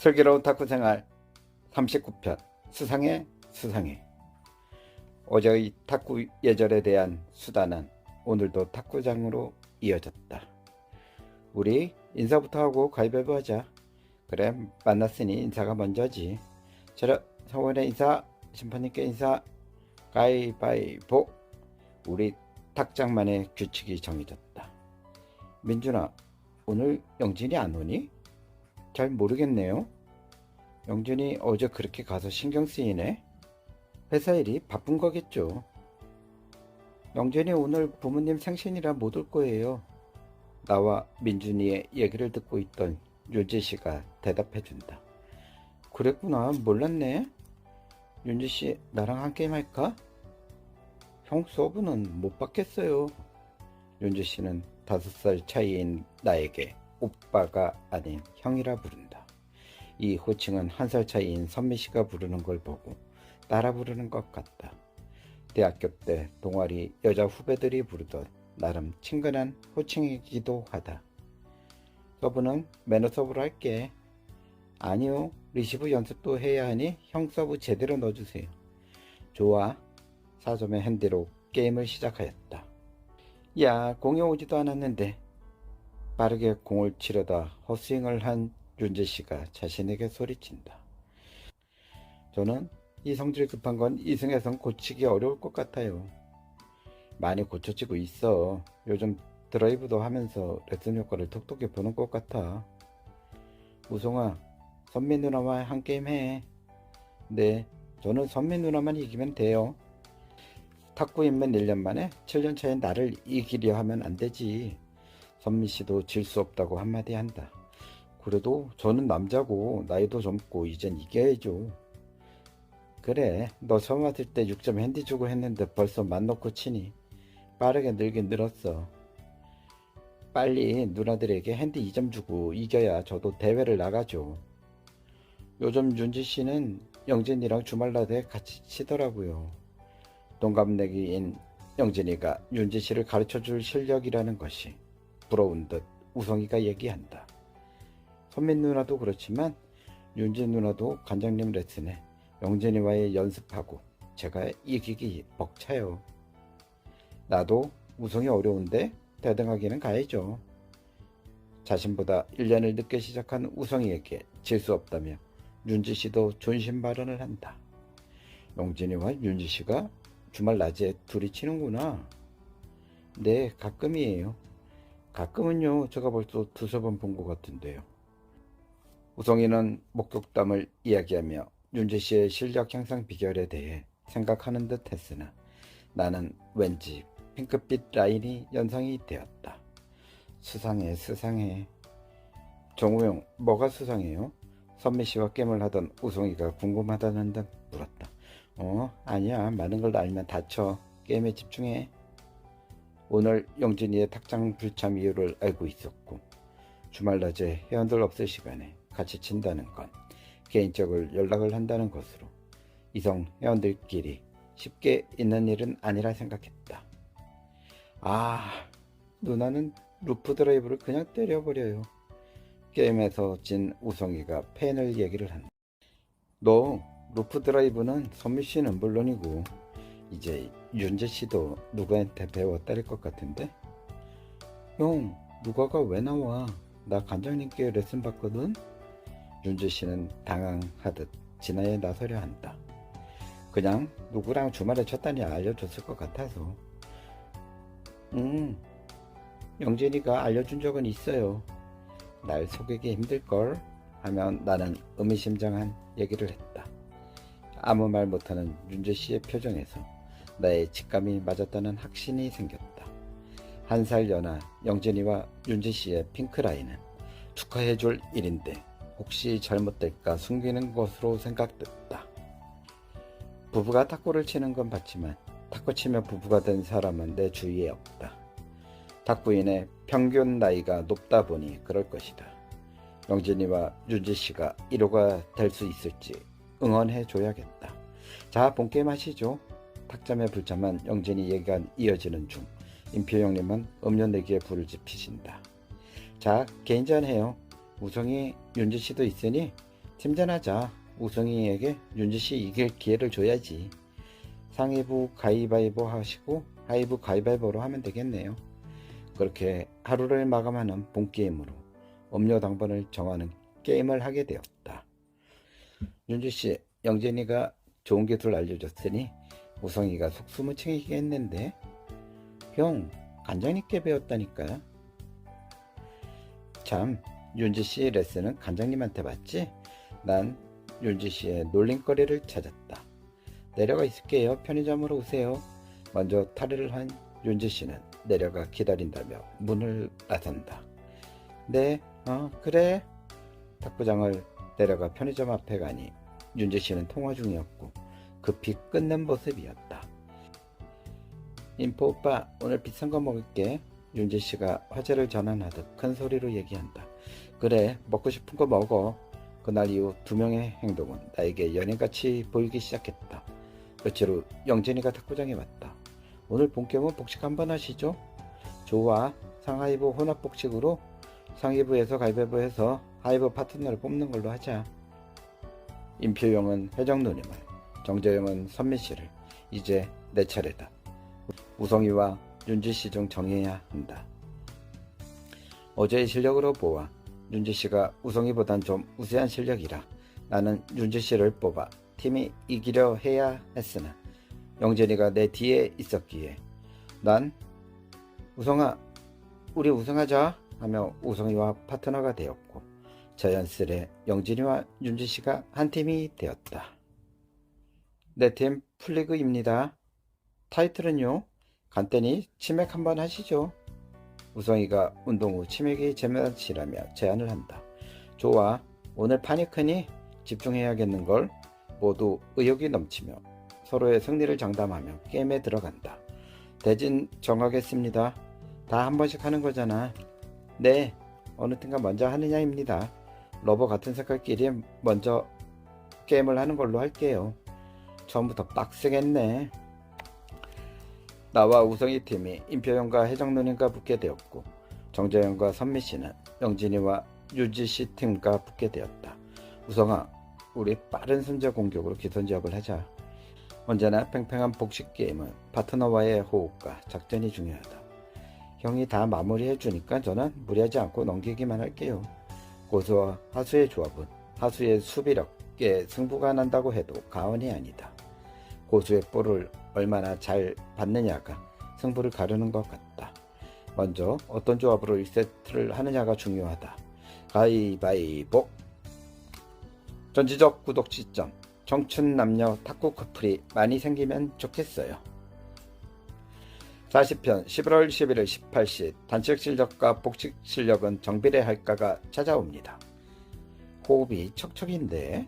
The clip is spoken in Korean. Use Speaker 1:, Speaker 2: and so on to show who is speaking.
Speaker 1: 슬기로운 탁구 생활 39편 수상해 수상해 어제의 탁구 예절에 대한 수다는 오늘도 탁구장으로 이어졌다. 우리 인사부터 하고 가위바위보 하자. 그래 만났으니 인사가 먼저지. 저러 성원의 인사 심판님께 인사 가위바위보 우리 탁장만의 규칙이 정해졌다. 민준아 오늘 영진이 안 오니? 잘 모르겠네요. 영준이 어제 그렇게 가서 신경 쓰이네. 회사 일이 바쁜 거겠죠. 영준이 오늘 부모님 생신이라 못 올 거예요. 나와 민준이의 얘기를 듣고 있던 윤지 씨가 대답해 준다. 그랬구나. 몰랐네. 윤지 씨, 나랑 한 게임 할까? 형 서브는 못 받겠어요. 윤지 씨는 다섯 살 차이인 나에게 오빠가 아닌 형이라 부른다. 이 호칭은 한 살 차이인 선미 씨가 부르는 걸 보고 따라 부르는 것 같다. 대학교 때 동아리 여자 후배들이 부르던 나름 친근한 호칭이기도 하다. 서브는 매너 서브로 할게. 아니요, 리시브 연습도 해야 하니 형 서브 제대로 넣어주세요. 좋아. 사점의 핸디로 게임을 시작하였다. 야, 공이 오지도 않았는데 빠르게 공을 치려다 헛스윙을 한 윤재 씨가 자신에게 소리친다. 저는 이 성질 급한 건 이승에선 고치기 어려울 것 같아요. 많이 고쳐지고 있어. 요즘 드라이브도 하면서 레슨 효과를 톡톡히 보는 것 같아. 우송아, 선민 누나와 한 게임 해. 네, 저는 선민 누나만 이기면 돼요. 탁구 입문 1년 만에 7년 차인 나를 이기려 하면 안 되지. 선미 씨도 질 수 없다고 한마디 한다. 그래도 저는 남자고 나이도 젊고 이젠 이겨야죠. 그래, 너 처음 왔을 때 6점 핸디 주고 했는데 벌써 만 놓고 치니 빠르게 늘긴 늘었어. 빨리 누나들에게 핸디 2점 주고 이겨야 저도 대회를 나가죠. 요즘 윤지 씨는 영진이랑 주말라데 같이 치더라고요. 동갑내기인 영진이가 윤지 씨를 가르쳐 줄 실력이라는 것이 부러운 듯 우성이가 얘기한다. 선민 누나도 그렇지만 윤지 누나도 관장님 레슨에 영진이와의 연습하고 제가 이기기 벅차요. 나도 우성이 어려운데 대등하기는 가야죠. 자신보다 1년을 늦게 시작한 우성이에게 질 수 없다며 윤지 씨도 존심 발언을 한다. 영진이와 윤지 씨가 주말 낮에 둘이 치는구나. 네, 가끔이에요. 가끔은요, 제가 벌써 두세 번 본 것 같은데요. 우성이는 목격담을 이야기하며 윤재 씨의 실력 향상 비결에 대해 생각하는 듯 했으나 나는 왠지 핑크빛 라인이 연상이 되었다. 수상해, 수상해. 정우영, 뭐가 수상해요? 선미 씨와 게임을 하던 우성이가 궁금하다는 듯 물었다. 어, 아니야. 많은 걸 알면 다쳐. 게임에 집중해. 오늘 영진이의 탁장 불참 이유를 알고 있었고 주말 낮에 회원들 없을 시간에 같이 친다는 건 개인적으로 연락을 한다는 것으로 이성 회원들끼리 쉽게 있는 일은 아니라 생각했다. 아, 누나는 루프 드라이브를 그냥 때려버려요. 게임에서 진 우성이가 팬을 얘기를 한다. 너 루프 드라이브는 선미 씨는 물론이고 이제 윤재 씨도 누구한테 배웠다릴 것 같은데? 형, 누가가 왜 나와? 나 관장님께 레슨 받거든? 윤재 씨는 당황하듯 진아에 나서려 한다. 그냥 누구랑 주말에 쳤다니 알려줬을 것 같아서. 음, 영진이가 알려준 적은 있어요. 날 속이기 힘들걸? 하면 나는 의미심장한 얘기를 했다. 아무 말 못하는 윤재 씨의 표정에서 나의 직감이 맞았다는 확신이 생겼다. 한 살 연하 영진이와 윤재 씨의 핑크라인은 축하해 줄 일인데 혹시 잘못될까 숨기는 것으로 생각됐다. 부부가 탁구를 치는 건 봤지만 탁구 치며 부부가 된 사람은 내 주위에 없다. 탁구인의 평균 나이가 높다 보니 그럴 것이다. 영진이와 윤지 씨가 1호가 될 수 있을지 응원해 줘야겠다. 자, 본게임 하시죠. 탁점에 불참한 영진이 얘기가 이어지는 중 임표 형님은 음료 내기에 불을 지피신다. 자, 개인전 해요. 우성이 윤지 씨도 있으니 팀전하자. 우성이에게 윤지씨 이길 기회를 줘야지. 상위부 가위바위보 하시고 하위부 가위바위보로 하면 되겠네요. 그렇게 하루를 마감하는 본게임으로 음료 당번을 정하는 게임을 하게 되었다. 윤주씨, 영진이가 좋은 기술 알려줬으니 우성이가 속수무 챙기게 했는데 형, 간장님께 배웠다니까요. 참, 윤지씨 레슨은 간장님한테 받지? 난 윤지씨의 놀림거리를 찾았다. 내려가 있을게요. 편의점으로 오세요. 먼저 탈의를 한 윤지씨는 내려가 기다린다며 문을 나선다. 네, 어, 그래. 탁구장을 내려가 편의점 앞에 가니 윤지씨는 통화 중이었고 급히 끝낸 모습이었다. 인포 오빠, 오늘 비싼 거 먹을게. 윤지 씨가 화제를 전환하듯 큰 소리로 얘기한다. 그래, 먹고 싶은 거 먹어. 그날 이후 두 명의 행동은 나에게 연인같이 보이기 시작했다. 며칠 후 영진이가 탁구장에 왔다. 오늘 본격은 복식 한번 하시죠? 좋아. 상하이브 혼합 복식으로 상위부에서 가위바위보해서 하이브 파트너를 뽑는 걸로 하자. 임표영은 회장 누님을, 정재영은 선미 씨를 이제 내 차례다. 우성이와 윤지 씨중 정해야 한다. 어제의 실력으로 보아 윤지 씨가 우성이보단 좀 우세한 실력이라 나는 윤지 씨를 뽑아 팀이 이기려 해야 했으나 영진이가 내 뒤에 있었기에 난 우성아 우리 우승하자 하며 우성이와 파트너가 되었고 자연스레 영진이와 윤지 씨가 한 팀이 되었다. 내팀 플리그입니다. 타이틀은요? 간단히 치맥 한번 하시죠. 우성이가 운동 후 치맥이 제맛이라며 제안을 한다. 좋아. 오늘 판이 크니 집중해야겠는걸. 모두 의욕이 넘치며 서로의 승리를 장담하며 게임에 들어간다. 대진 정하겠습니다. 다 한 번씩 하는 거잖아. 네. 어느 팀가 먼저 하느냐입니다. 러버 같은 색깔끼리 먼저 게임을 하는 걸로 할게요. 처음부터 빡세겠네. 나와 우성이 팀이 임표영과 혜정누님과 붙게 되었고 정재영과 선미씨는 영진이와 유지씨 팀과 붙게 되었다. 우성아, 우리 빠른 순자 공격으로 기선제압을 하자. 언제나 팽팽한 복식 게임은 파트너와의 호흡과 작전이 중요하다. 형이 다 마무리해 주니까 저는 무리하지 않고 넘기기만 할게요. 고수와 하수의 조합은 하수의 수비력에 승부가 난다고 해도 가언이 아니다. 고수의 볼을 얼마나 잘 받느냐가 승부를 가르는 것 같다. 먼저 어떤 조합으로 1세트를 하느냐가 중요하다. 가위바위보 전지적 구독 시점 청춘 남녀 탁구 커플이 많이 생기면 좋겠어요. 40편 11월 11일 18시 단식 실력과 복식 실력은 정비례 할까가 찾아옵니다. 호흡이 척척인데